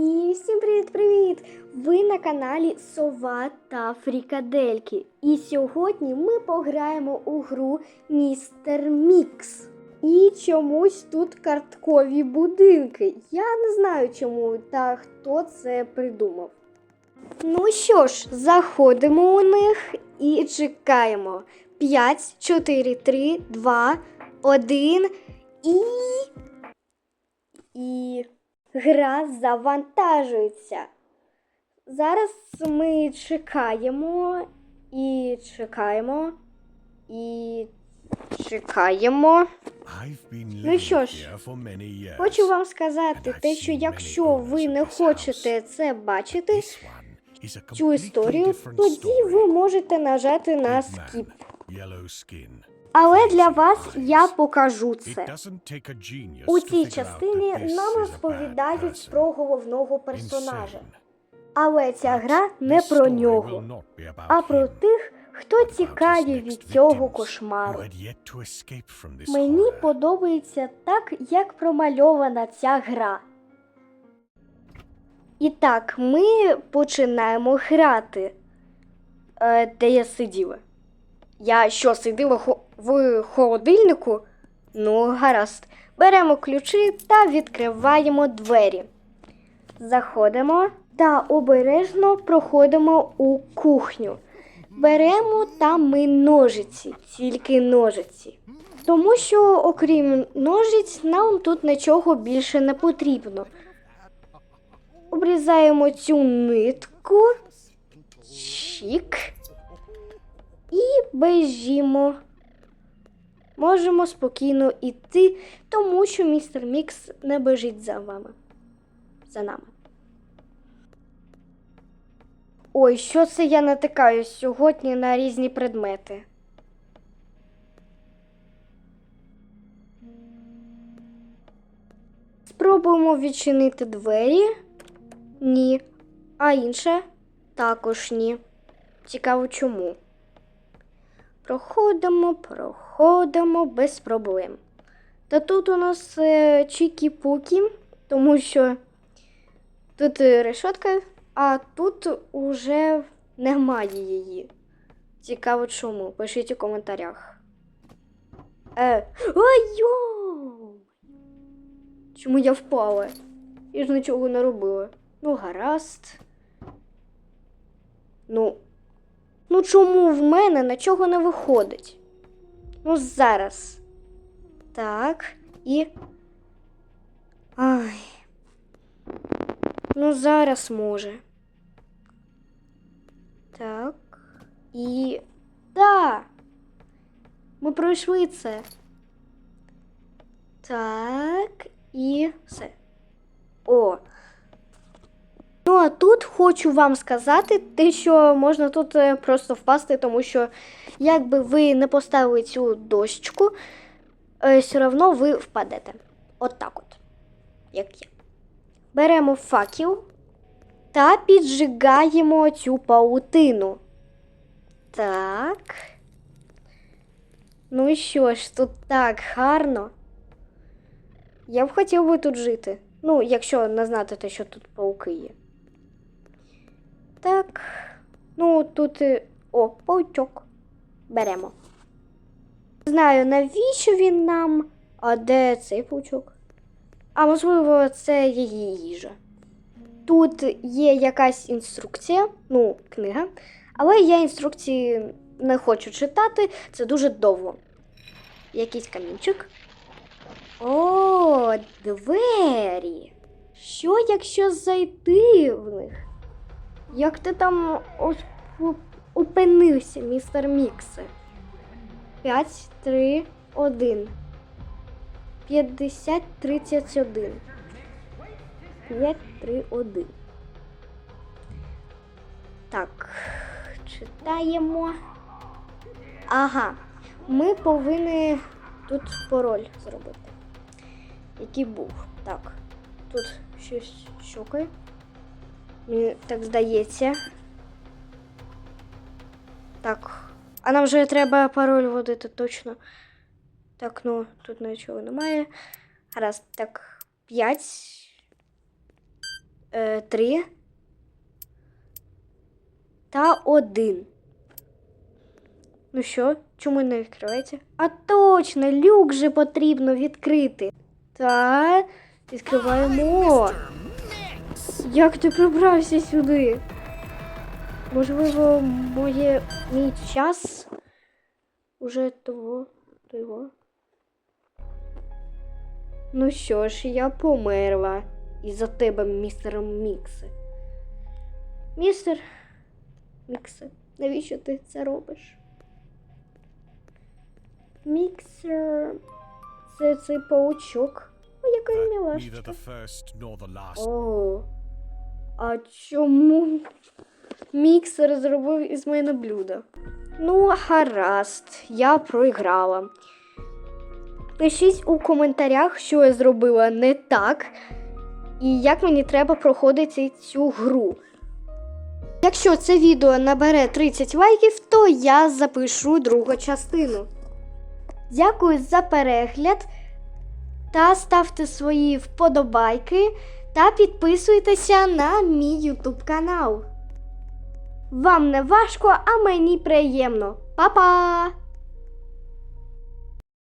І всім привіт-привіт! Ви на каналі Сова та Фрікадельки. І сьогодні ми пограємо у гру Містер Мікс. І чомусь тут карткові будинки. Я не знаю чому та хто це придумав. Ну що ж, заходимо у них і чекаємо. 5, 4, 3, 2, 1 і. І гра завантажується. Зараз ми чекаємо і чекаємо і чекаємо. Ну що ж, Хочу вам сказати те, що якщо ви не хочете це бачити, цю історію, тоді ви можете нажати на скіп. Але для вас я покажу це. У цій частині нам розповідають про головного персонажа. Але ця гра не про нього, а про тих, хто тікає від цього кошмару. Мені подобається так, як промальована ця гра. І так, ми починаємо грати. Е, де я сиділа? Я що, сиділа в холодильнику? Ну, гаразд. Беремо ключі та відкриваємо двері. Заходимо та обережно проходимо у кухню. Беремо там ми ножиці, тільки ножиці. Тому що, окрім ножиць, нам тут нічого більше не потрібно. Обрізаємо цю нитку. Чік. І бежімо. Можемо спокійно йти, тому що містер Мікс не бежить за вами. За нами. Ой, що це я натикаюсь сьогодні на різні предмети. Спробуємо відчинити двері. Ні. А інше також ні. Цікаво чому. Проходимо, проходимо без проблем. Та тут у нас е, чікі-пукі, тому що тут е, решетка, а тут уже немає її. Цікаво чому. Пишіть у коментарях. Е, ой, йо! Чому я впала? Я ж нічого не робила. Ну, гаразд. Ну. Ну чому в мене нічого не виходить? Ну, зараз. Так, і. Ай. Ну, зараз може. Так. І. Да! Ми пройшли це. Так, і все. О. Хочу вам сказати те, що можна тут е, просто впасти, тому що якби ви не поставили цю дощку, е, все одно ви впадете. От так от. Як я. Беремо факел та піджигаємо цю паутину. Так. Ну і що ж, тут так гарно. Я б хотів би тут жити. Ну, якщо не знати те, що тут пауки є. Так. Ну, тут. е, О, паучок. Беремо. Знаю, навіщо він нам, а де цей паучок? А можливо, це її їжа. Тут є якась інструкція, ну, книга, але я інструкції не хочу читати, це дуже довго. Якийсь камінчик. О, двері. Що, якщо зайти в них? Як ти там опинився, містер Міксе? 5, 3, 1. 50, 31. 5, 3, 1. Так, читаємо. Ага, ми повинні тут пароль зробити. Який був. Так, тут щось щокає. Мені так здається. Так. А нам вже треба пароль вводити точно. Так, ну, тут нічого немає. Гаразд, так, 5. Е, три. Та один. Ну що, чому не відкривається? А точно, люк же потрібно відкрити. Та відкриваємо. Як ти пробрався сюди? Можливо, моє мій час уже того, того. Ну що ж, я померла із-за тебе, містер Міксе. Містер Міксе, навіщо ти це робиш? Міксер. Це цей паучок. О, яка last. О, а чому міксер зробив із мене блюдо? Ну, гаразд, я проіграла. Пишіть у коментарях, що я зробила не так, і як мені треба проходити цю гру. Якщо це відео набере 30 лайків, то я запишу другу частину. Дякую за перегляд та ставте свої вподобайки та підписуйтеся на мій YouTube канал. Вам не важко, а мені приємно. Па-па!